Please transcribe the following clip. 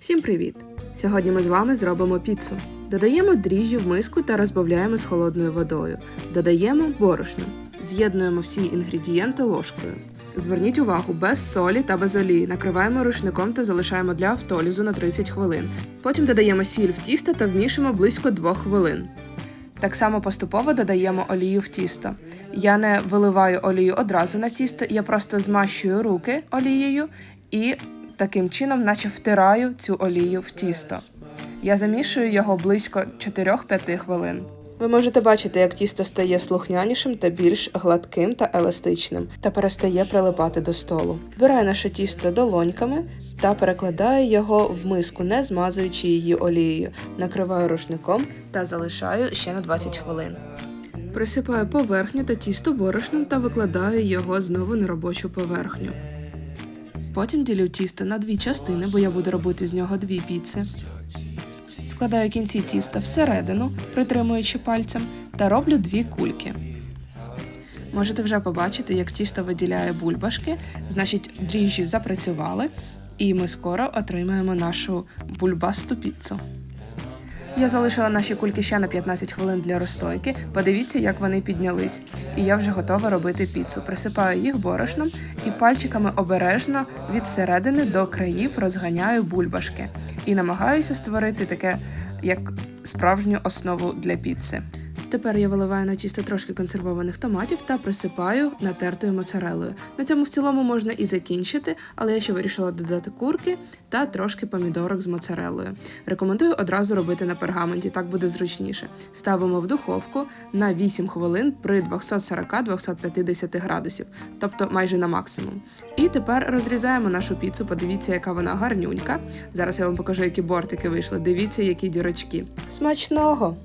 Всім привіт! Сьогодні ми з вами зробимо піцу. Додаємо дріжджі в миску та розбавляємо з холодною водою. Додаємо борошно. З'єднуємо всі інгредієнти ложкою. Зверніть увагу, без солі та без олії. Накриваємо рушником та залишаємо для автолізу на 30 хвилин. Потім додаємо сіль в тісто та вмішуємо близько 2 хвилин. Так само поступово додаємо олію в тісто. Я не виливаю олію одразу на тісто, я просто змащую руки олією і таким чином, наче втираю цю олію в тісто. Я замішую його близько 4-5 хвилин. Ви можете бачити, як тісто стає слухнянішим та більш гладким та еластичним та перестає прилипати до столу. Збираю наше тісто долоньками та перекладаю його в миску, не змазуючи її олією. Накриваю рушником та залишаю ще на 20 хвилин. Присипаю поверхню та тісто борошном та викладаю його знову на робочу поверхню. Потім ділю тісто на дві частини, бо я буду робити з нього дві піци. Складаю кінці тіста всередину, притримуючи пальцем, та роблю дві кульки. Можете вже побачити, як тісто виділяє бульбашки, значить, дріжджі запрацювали, і ми скоро отримаємо нашу бульбасту піцу. Я залишила наші кульки ще на 15 хвилин для розстойки. Подивіться, як вони піднялись. І я вже готова робити піцу. Присипаю їх борошном і пальчиками обережно від середини до країв розганяю бульбашки і намагаюся створити таке як справжню основу для піци. Тепер я виливаю на тісто трошки консервованих томатів та присипаю натертою моцарелою. На цьому в цілому можна і закінчити, але я ще вирішила додати курки та трошки помідорок з моцарелою. Рекомендую одразу робити на пергаменті, так буде зручніше. Ставимо в духовку на 8 хвилин при 240-250 градусів, тобто майже на максимум. І тепер розрізаємо нашу піцу. Подивіться, яка вона гарнюнька. Зараз я вам покажу, які бортики вийшли. Дивіться, які дірочки. Смачного!